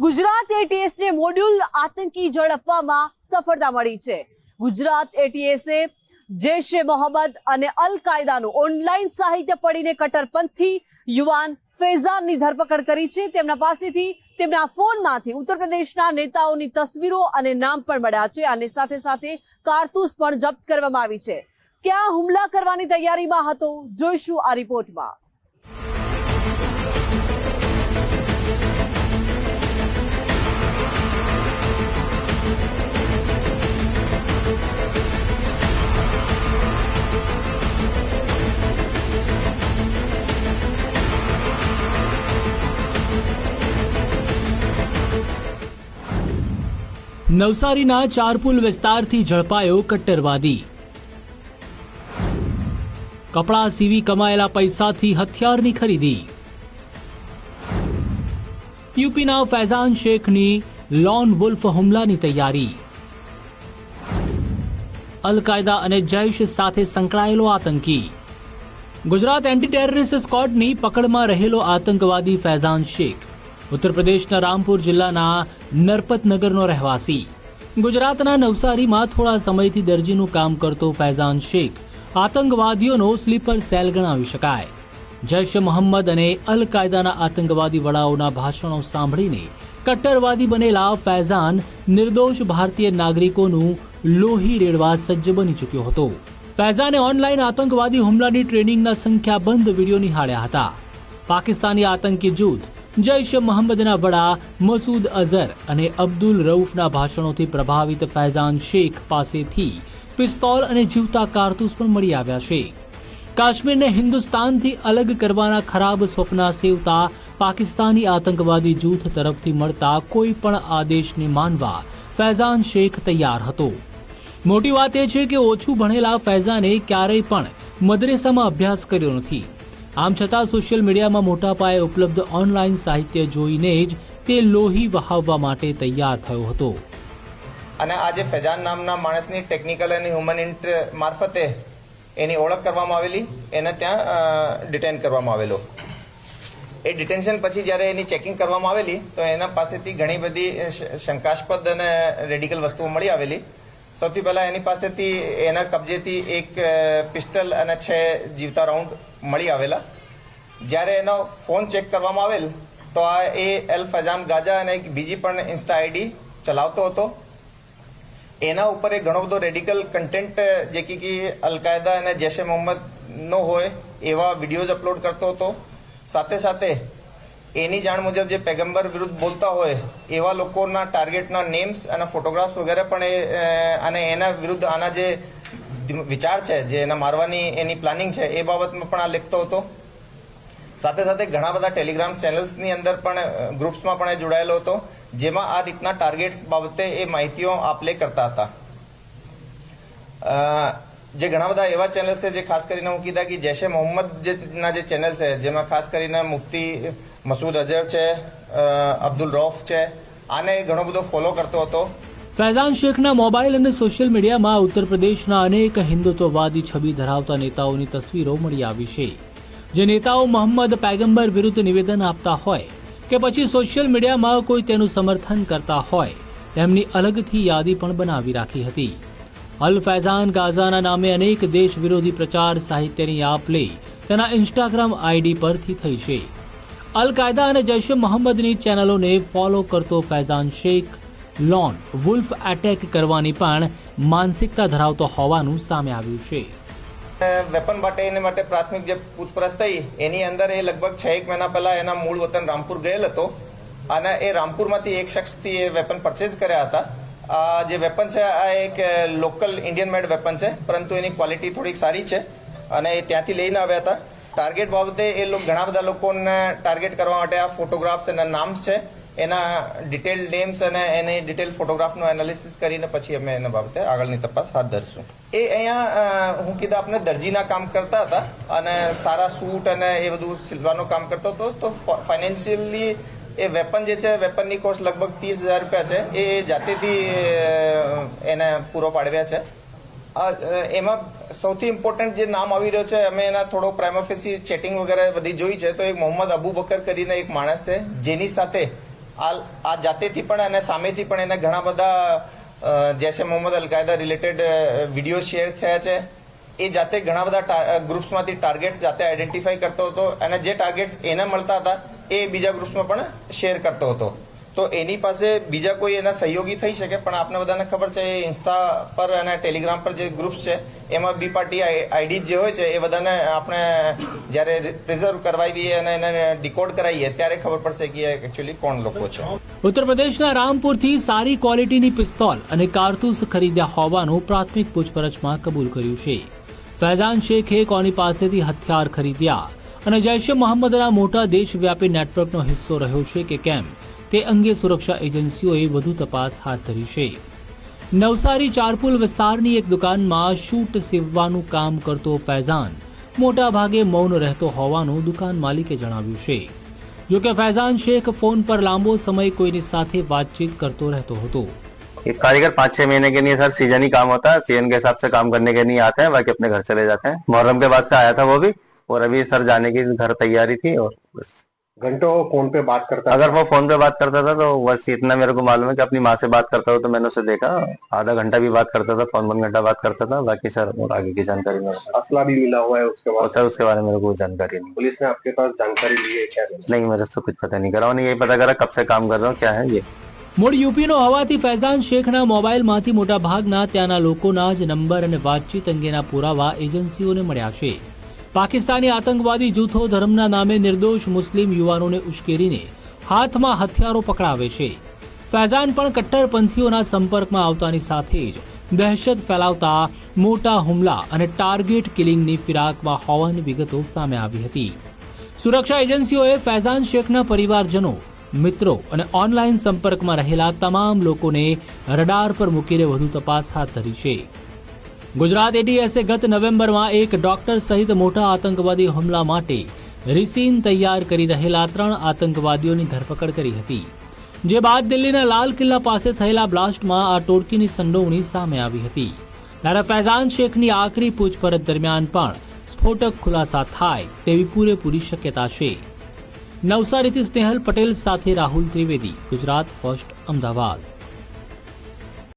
Gujarat એટીએસને module આતંકી ઝડપવામાં સફળતા મળી છે. ગુજરાત એટીએસે જૈશ એ મોહમ્મદ અને અલ કાયદાનું ઓનલાઈન સાહિત્ય પડીને કટ્ટરપંથી યુવાન ફૈઝાનની ધરપકડ કરી છે. તેમના પાસેથી તેમના ફોનમાંથી ઉત્તર પ્રદેશના નેતાઓની તસવીરો અને નામ પણ મળ્યા છે. અને સાથે સાથે કારતૂસ પણ જપ્ત કરવામાં આવી છે. ક્યાં હુમલા કરવાની તૈયારીમાં હતો? જોઈશું આ રિપોર્ટમાં. નવસારીના ચારપુલ વિસ્તારથી ઝડપાયો કટ્ટરવાદી. કપડાં સીવી કમાયેલા પૈસાથી હથિયારની ખરીદી. યુપીના ફૈઝાન શેખની લોન વુલ્ફ હુમલાની તૈયારી. અલકાયદા અને જૈશ સાથે સંકળાયેલો આતંકી. ગુજરાત એન્ટી ટેરરિસ્ટ સ્કોડની પકડમાં રહેલો આતંકવાદી ફૈઝાન શેખ. ઉત્તર પ્રદેશના રામપુર જિલ્લાના નરપતનગરનો રહેવાસી. ગુજરાતના નવસારીમાં થોડા સમયથી દરજીનું કામ કરતો ફૈઝાન શેખ. આતંકવાદીઓનો સ્લીપર સેલ ગણાવી શકાય. જૈશ મોહમ્મદ અને અલ કાયદાના આતંકવાદી વડાઓના ભાષણો સાંભળીને કટ્ટરવાદી બનેલા ફૈઝાન નિર્દોષ ભારતીય નાગરિકોનું લોહી રેડવા સજ્જ બની ચૂક્યો હતો. ફૈઝાને ઓનલાઈન આતંકવાદી હુમલાની ટ્રેનિંગના સંખ્યાબંધ વીડિયો નિહાળ્યા હતા. પાકિસ્તાની આતંકી જૂથ જૈશ મોહમ્મદના વડા મસૂદ અઝર અને અબ્દુલ રઉફના ભાષણોથી પ્રભાવિત ફૈઝાન શેખ પાસેથી પિસ્તોલ અને જીવતા કારતૂસ પણ મળી આવ્યા છે. કાશ્મીરને હિન્દુસ્તાનથી અલગ કરવાના ખરાબ સ્વપ્ના સેવતા પાકિસ્તાની આતંકવાદી જૂથ તરફથી મળતા કોઈ પણ આદેશને માનવા ફૈઝાન શેખ તૈયાર હતો. મોટી વાત એ છે કે ઓછું ભણેલા ફૈઝાને ક્યારેય પણ મદરેસામાં અભ્યાસ કર્યો નથી. આમ છતાં સોશિયલ મીડિયામાં મોટા પાયે ઉપલબ્ધ ઓનલાઈન સાહિત્ય જોઈને જ તે લોહી વહાવવા માટે તૈયાર થયો હતો. અને આજે ફેજાન નામના માણસની ટેકનિકલ અને હ્યુમન ઇન્ટર મારફતે એની ઓળખ કરવામાં આવેલી, એને ત્યાં ડિટેન કરવામાં આવેલો. એ ડિટેન્શન પછી જ્યારે એની ચેકિંગ કરવામાં આવેલી, તો એના પાસેથી ઘણી બધી શંકાસ્પદ અને રેડિકલ વસ્તુઓ મળી આવેલી. સૌથી પહેલાં એની પાસેથી એના કબજેથી એક પિસ્ટલ અને છે જીવતા રાઉન્ડ મળી આવેલા. જ્યારે એનો ફોન ચેક કરવામાં આવેલ, તો આ એ એલ ફજાન ગાજા અને એક બીજી પણ ઇન્સ્ટા આઈડી ચલાવતો હતો. એના ઉપર એ ઘણો બધો રેડિકલ કન્ટેન્ટ જે કે અલકાયદા અને જૈશે મોહમ્મદનો હોય, એવા વિડીયોઝ અપલોડ કરતો હતો. સાથે સાથે એની જાણ મુજબ જે પેગમ્બર વિરુદ્ધ બોલતા હોય, એવા લોકોના ટાર્ગેટના નેમ્સ અને ફોટોગ્રાફ્સ વગેરે પણ એ અને એના વિરુદ્ધ આના જે વિચાર છે, જે એના મારવાની એની પ્લાનિંગ છે, એ બાબતમાં પણ આ લખતો હતો. સાથે સાથે ઘણા બધા ટેલિગ્રામ ચેનલ્સની અંદર પણ ગ્રુપ્સમાં પણ એ જોડાયેલો હતો, જેમાં આ રીતના ટાર્ગેટ્સ બાબતે એ માહિતીઓ આપલે કરતા હતા. જે ઘણા બધા એવા ચેનલ્સ છે, જે ખાસ કરીને હું કીધા કે જૈશે મોહમ્મદ જે ના જે ચેનલ છે, જેમાં ખાસ કરીને મુફ્તી મસૂદ અઝહર છે અબ્દુલ રૌફ છે. આને ઘણો બધો ફોલો કરતો હતો. ફૈઝાન શેખના મોબાઈલ અને સોશિયલ મીડિયામાં ઉત્તર પ્રદેશના અનેક હિન્દુત્વવાદી છબી ધરાવતા નેતાઓની તસવીરો મળી આવી છે. જે નેતાઓ મોહમ્મદ પૈગંબર વિરુદ્ધ નિવેદન આપતા હોય કે પછી સોશિયલ મીડિયામાં કોઈ તેનું સમર્થન કરતા હોય, તેમની અલગથી યાદી પણ બનાવી રાખી હતી. અલ ફૈઝાન ગાઝાના નામે અનેક દેશ વિરોધી પ્રચાર સાહિત્યની આપ લે તેના ઇન્સ્ટાગ્રામ આઈડી પરથી થઈ છે. અલ કાયદા અને જૈશ મોહમ્મદની ચેનલોને ફોલો કરતો Faizan Shaikh. Lone, wolf attack કરવાની પણ માનસિકતા ધરાવતો હોવાનું સામે આવ્યું છે. વેપન માટે, એને માટે પ્રાથમિક જે પૂછપરછ થઈ, એની અંદર એ લગભગ છ એક મહિના પહેલા એના મૂળ વતન રામપુર ગયેલ હતો. અને એ રામપુરમાંથી એક શખ્સથી એ વેપન પરચેઝ કર્યા હતા. જે વેપન છે, આ એક લોકલ ઇન્ડિયન મેડ વેપન છે, પરંતુ એની ક્વોલિટી થોડીક સારી છે. અને એ ત્યાંથી લઈને આવ્યા હતા. ટાર્ગેટ બાબતે એ લોકો ઘણા બધા લોકોને ટાર્ગેટ કરવા માટે આ ફોટોગ્રાફ્સ એના નામ્સ છે. એના ડિટેલ નેમ્સ અને એની ડિટેલ ફોટોગ્રાફનું એનાલિસિસ કરીને પછી અમે એના બાબતે આગળની તપાસ હાથ ધરશું. એ અહીંયા હું કીધા આપણે દરજીના કામ કરતા હતા અને સારા સૂટ અને એ બધું સિલવાનું કામ કરતો હતો, તો ફાઇનાન્શિયલી એ વેપન જે છે વેપનની કોસ્ટ લગભગ ત્રીસ હજાર રૂપિયા છે. એ જાતેથી એને પૂરો પાડવ્યા છે. એમાં સૌથી ઇમ્પોર્ટન્ટ જે નામ આવી રહ્યો છે, અમે એના થોડો પ્રાઇમોફેસી ચેટિંગ વગેરે બધી જોઈ છે, તો એક મોહમ્મદ અબુ બકર કરીને એક માણસ છે, જેની સાથે આ જાતેથી પણ અને સામેથી પણ એને ઘણા બધા Jaishe Mohammed Al Qaeda related video share થયા છે. એ જાતે ઘણા બધા ગ્રુપ્સમાંથી ટાર્ગેટ્સ જાતે આઈડેન્ટિફાઈ કરતો હતો અને જે ટાર્ગેટ્સ એને મળતા હતા, એ બીજા ગ્રુપ્સમાં પણ શેર કરતો હતો. તો એની પાસે બીજા કોઈ એના સહયોગી થઈ શકે? પણ આપને બધાને ખબર છે, એ ઇન્સ્ટા પર અને ટેલિગ્રામ પર જે ગ્રુપ્સ છે, એમાં બી પાર્ટી આઈડી જે હોય છે, એ બધાને આપણે જ્યારે રિઝર્વ કરવાવીએ અને એને ડિકોડ કરાવીએ, ત્યારે ખબર પડશે કે એકચ્યુઅલી કોણ લોકો છે. ઉત્તર પ્રદેશના રામપુરથી સારી ક્વોલિટીની પિસ્તોલ અને કારતૂસ ખરીદ્યા હોવાનું પ્રાથમિક પૂછપરછમાં કબૂલ કર્યું છે. ફૈઝાન શેખે કોની પાસેથી હથિયાર ખરીદ્યા અને જૈશ મોહમ્મદના મોટા દેશવ્યાપી નેટવર્કનો હિસ્સો રહ્યો છે કે કેમ? તે અંગે સુરક્ષા એજન્સીઓએ વધુ તપાસ હાથ ધરી છે નવસારી ચારપુલ વિસ્તારની એક દુકાનમાં શૂટ સીવવાનું કામ કરતો ફૈઝાન મોટા ભાગે મૌન રહેતો હોવાનું દુકાન માલિકે જણાવ્યું છે જો કે ફૈઝાન શેખ ફોન પર લાંબો સમય કોઈની સાથે વાતચીત કરતો રહેતો હતો ये कारीगर पाँच छह महीने के लिए सर सीजन ही काम होता है सीजन के हिसाब से काम करने के लिए आते हैं बाकी अपने घर चले जाते हैं मुहर्रम के बाद से आया था वो भी और अभी सर जाने की घर तैयारी थी और बस घंटों फोन पे बात करता अगर वो फोन पे बात करता था तो बस इतना मेरे को मालूम है कि अपनी माँ से बात करता हो तो मैंने उसे देखा आधा घंटा भी बात करता था फोन वन घंटा बात करता था बाकी सर और आगे की जानकारी मेरे पास असला भी मिला हुआ है उसके और बाद सर उसके बारे में मेरे को कोई जानकारी नहीं पुलिस ने आपके पास जानकारी ली है क्या नहीं मेरे से कुछ पता नहीं करा उन्हें यही पता करा कब से काम कर रहा हूँ क्या है ये મૂળ યુપીનો હોવાથી ફૈઝાન શેખના મોબાઈલમાંથી મોટાભાગના ત્યાંના લોકોના જ નંબર અને વાતચીત અંગેના પુરાવા એજન્સીઓને મળ્યા છે પાકિસ્તાની આતંકવાદી જૂથો ધર્મના નામે નિર્દોષ મુસ્લિમ યુવાનોને ઉશ્કેરીને હાથમાં હથિયારો પકડાવે છે. ફૈઝાન પણ કટ્ટરપંથીઓના સંપર્કમાં આવતાની સાથે જ દહેશત ફેલાવતા મોટા હુમલા અને ટાર્ગેટ કિલિંગની ફિરાકમાં હોવાની વિગતો સામે આવી હતી. સુરક્ષા એજન્સીઓએ ફૈઝાન શેખના પરિવારજનો, મિત્રો અને ઓનલાઈન સંપર્કમાં રહેલા તમામ લોકોને રડાર પર મૂકીને વધુ તપાસ હાથ ધરી છે. ગુજરાત એટીએસે ગત નવેમ્બરમાં એક ડોક્ટર સહિત મોટા આતંકવાદી હુમલા માટે રિસીન તૈયાર કરી રહેલા ત્રણ આતંકવાદીઓની ધરપકડ કરી હતી. જે બાદ દિલ્હીના લાલ કિલ્લા પાસે થયેલા બ્લાસ્ટમાં આ ટોળકીની સંડોવણી સામે આવી હતી. ત્યારે ફૈઝાન શેખની આખરી પૂછપરછ દરમિયાન પણ સ્ફોટક ખુલાસા થાય તેવી પૂરેપૂરી શક્યતા છે. નવસારીથી સ્નેહલ પટેલ સાથે રાહુલ ત્રિવેદી, ગુજરાત ફર્સ્ટ અમદાવાદ.